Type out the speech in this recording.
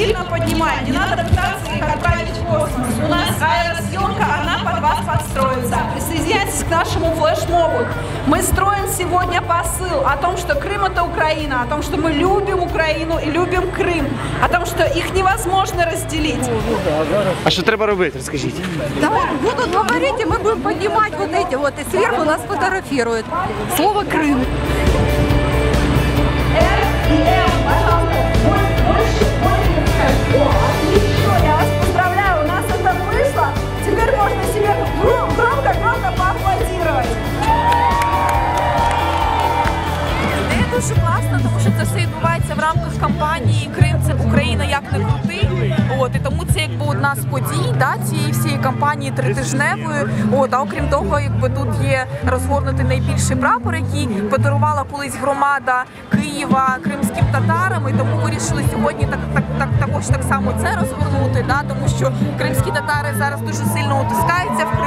сильно поднимаем, не надо пытаться их отправить в космос. У нас аэросъемка, она под вас подстроится. Присоединяйтесь к нашему флешмобу. Мы строим сегодня посыл о том, что Крым это Украина, о том, что мы любим Украину и любим Крым, о том, что их невозможно разделить. А что треба робити, расскажите? Да, будут говорить, и мы будем поднимать вот эти вот, и сверху нас фотографируют. Слово Крым. Дуже тому що це все відбувається в рамках кампанії Крим це Україна як не крути. От і тому це якби одна з подій да, цієї всієї кампанії тритижневої. От а окрім того, якби тут є розгорнутий найбільший прапор, який подарувала колись громада Києва кримським татарам. І тому вирішили сьогодні так, так, так також так само це розгорнути. Да, тому що кримські татари зараз дуже сильно утискаються в